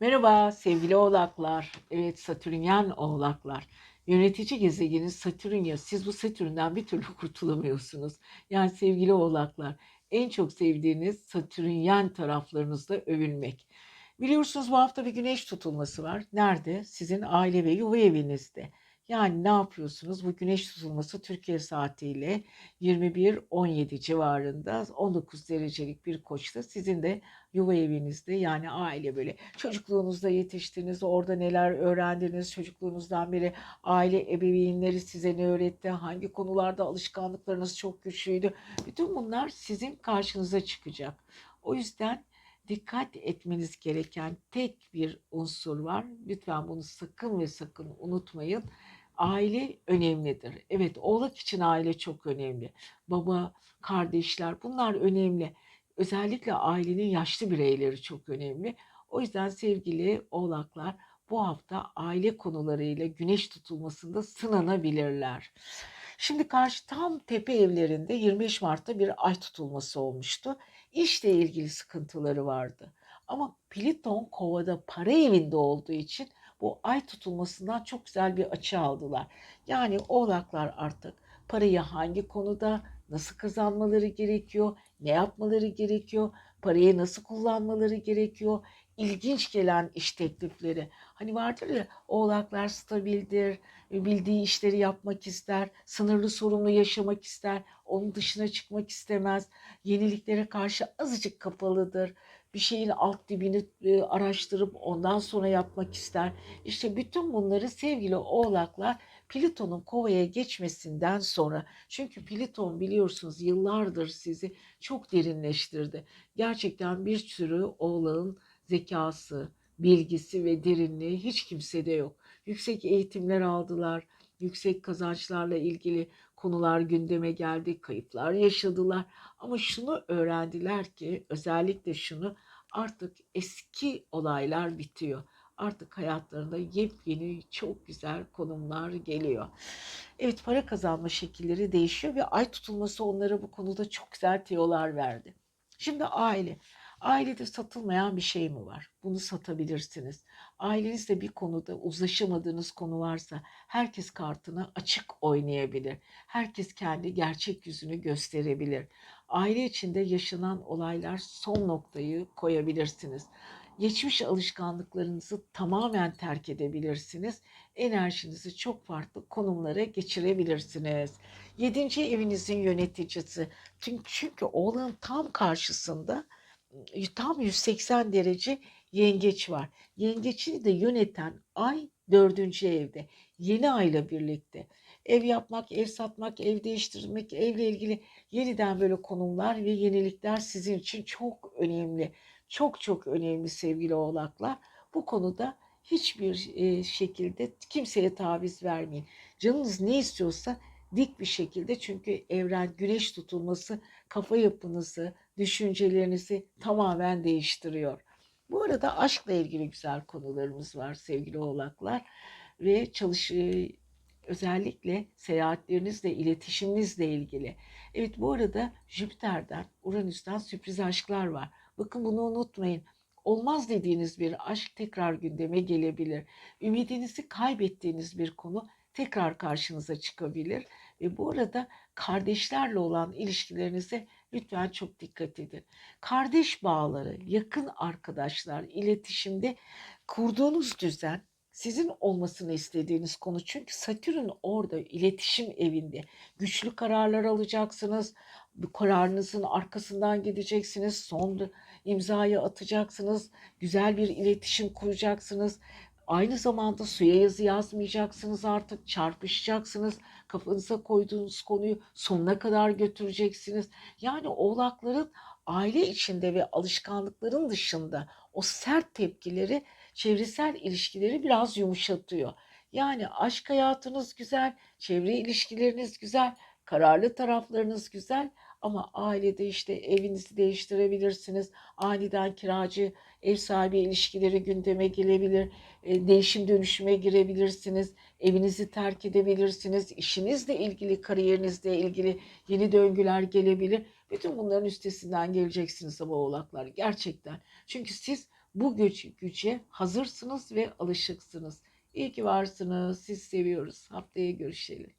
Merhaba sevgili oğlaklar. Evet Satürnyen oğlaklar. Yönetici gezegeni Satürn ya siz bu Satürn'den bir türlü kurtulamıyorsunuz. Yani sevgili oğlaklar en çok sevdiğiniz Satürnyen taraflarınızda övülmek. Biliyorsunuz bu hafta bir güneş tutulması var. Nerede? Sizin aile ve yuva evinizde. Yani ne yapıyorsunuz? Bu güneş tutulması Türkiye saatiyle 21-17 civarında 19 derecelik bir koçta sizin de yuva evinizde yani aile böyle çocukluğunuzda yetiştiniz, orada neler öğrendiniz, çocukluğunuzdan beri aile ebeveynleri size ne öğretti, hangi konularda alışkanlıklarınız çok güçlüydü. Bütün bunlar sizin karşınıza çıkacak. O yüzden dikkat etmeniz gereken tek bir unsur var. Lütfen bunu sakın ve sakın unutmayın. Aile önemlidir. Evet, oğlak için aile çok önemli. Baba, kardeşler bunlar önemli. Özellikle ailenin yaşlı bireyleri çok önemli. O yüzden sevgili oğlaklar bu hafta aile konularıyla güneş tutulmasında sınanabilirler. Şimdi karşı tam tepe evlerinde 25 Mart'ta bir ay tutulması olmuştu. İşle ilgili sıkıntıları vardı. Ama Pliton kovada para evinde olduğu için bu ay tutulmasından çok güzel bir açı aldılar. Yani oğlaklar artık parayı hangi konuda nasıl kazanmaları gerekiyor, ne yapmaları gerekiyor, parayı nasıl kullanmaları gerekiyor, ilginç gelen iş teklifleri. Hani vardır ya oğlaklar stabildir, bildiği işleri yapmak ister, sınırlı sorumlu yaşamak ister, onun dışına çıkmak istemez, yeniliklere karşı azıcık kapalıdır bir şeyin alt dibini e, araştırıp ondan sonra yapmak ister. İşte bütün bunları sevgili oğlaklar Plüton'un kovaya geçmesinden sonra çünkü Plüton biliyorsunuz yıllardır sizi çok derinleştirdi. Gerçekten bir sürü oğlağın zekası, bilgisi ve derinliği hiç kimsede yok. Yüksek eğitimler aldılar, yüksek kazançlarla ilgili konular gündeme geldi, kayıplar yaşadılar. Ama şunu öğrendiler ki özellikle şunu artık eski olaylar bitiyor. Artık hayatlarında yepyeni çok güzel konumlar geliyor. Evet para kazanma şekilleri değişiyor ve ay tutulması onlara bu konuda çok güzel tiyolar verdi. Şimdi aile. Ailede satılmayan bir şey mi var? Bunu satabilirsiniz. Ailenizde bir konuda uzlaşamadığınız konu varsa herkes kartını açık oynayabilir. Herkes kendi gerçek yüzünü gösterebilir. Aile içinde yaşanan olaylar son noktayı koyabilirsiniz. Geçmiş alışkanlıklarınızı tamamen terk edebilirsiniz. Enerjinizi çok farklı konumlara geçirebilirsiniz. Yedinci evinizin yöneticisi. Çünkü oğlanın tam karşısında tam 180 derece yengeç var. Yengeçi de yöneten ay dördüncü evde. Yeni ayla birlikte. Ev yapmak, ev satmak, ev değiştirmek, evle ilgili yeniden böyle konumlar ve yenilikler sizin için çok önemli. Çok çok önemli sevgili oğlaklar. Bu konuda hiçbir şekilde kimseye taviz vermeyin. Canınız ne istiyorsa dik bir şekilde çünkü evren güneş tutulması kafa yapınızı, düşüncelerinizi tamamen değiştiriyor. Bu arada aşkla ilgili güzel konularımız var sevgili oğlaklar ve çalış özellikle seyahatlerinizle, iletişiminizle ilgili. Evet bu arada Jüpiter'den, Uranüs'ten sürpriz aşklar var. Bakın bunu unutmayın. Olmaz dediğiniz bir aşk tekrar gündeme gelebilir. Ümidinizi kaybettiğiniz bir konu tekrar karşınıza çıkabilir. Ve bu arada kardeşlerle olan ilişkilerinize lütfen çok dikkat edin. Kardeş bağları, yakın arkadaşlar, iletişimde kurduğunuz düzen sizin olmasını istediğiniz konu. Çünkü Satürn orada iletişim evinde. Güçlü kararlar alacaksınız. Bu kararınızın arkasından gideceksiniz. Son imzayı atacaksınız. Güzel bir iletişim kuracaksınız. Aynı zamanda suya yazı yazmayacaksınız artık. Çarpışacaksınız. Kafanıza koyduğunuz konuyu sonuna kadar götüreceksiniz. Yani oğlakların aile içinde ve alışkanlıkların dışında o sert tepkileri çevresel ilişkileri biraz yumuşatıyor. Yani aşk hayatınız güzel, çevre ilişkileriniz güzel, kararlı taraflarınız güzel ama ailede işte evinizi değiştirebilirsiniz. Aniden kiracı, ev sahibi ilişkileri gündeme gelebilir. E, değişim dönüşüme girebilirsiniz. Evinizi terk edebilirsiniz. İşinizle ilgili, kariyerinizle ilgili yeni döngüler gelebilir. Bütün bunların üstesinden geleceksiniz ama oğlaklar gerçekten. Çünkü siz Bu güç güce hazırsınız ve alışıksınız. İyi ki varsınız. Siz seviyoruz. Haftaya görüşelim.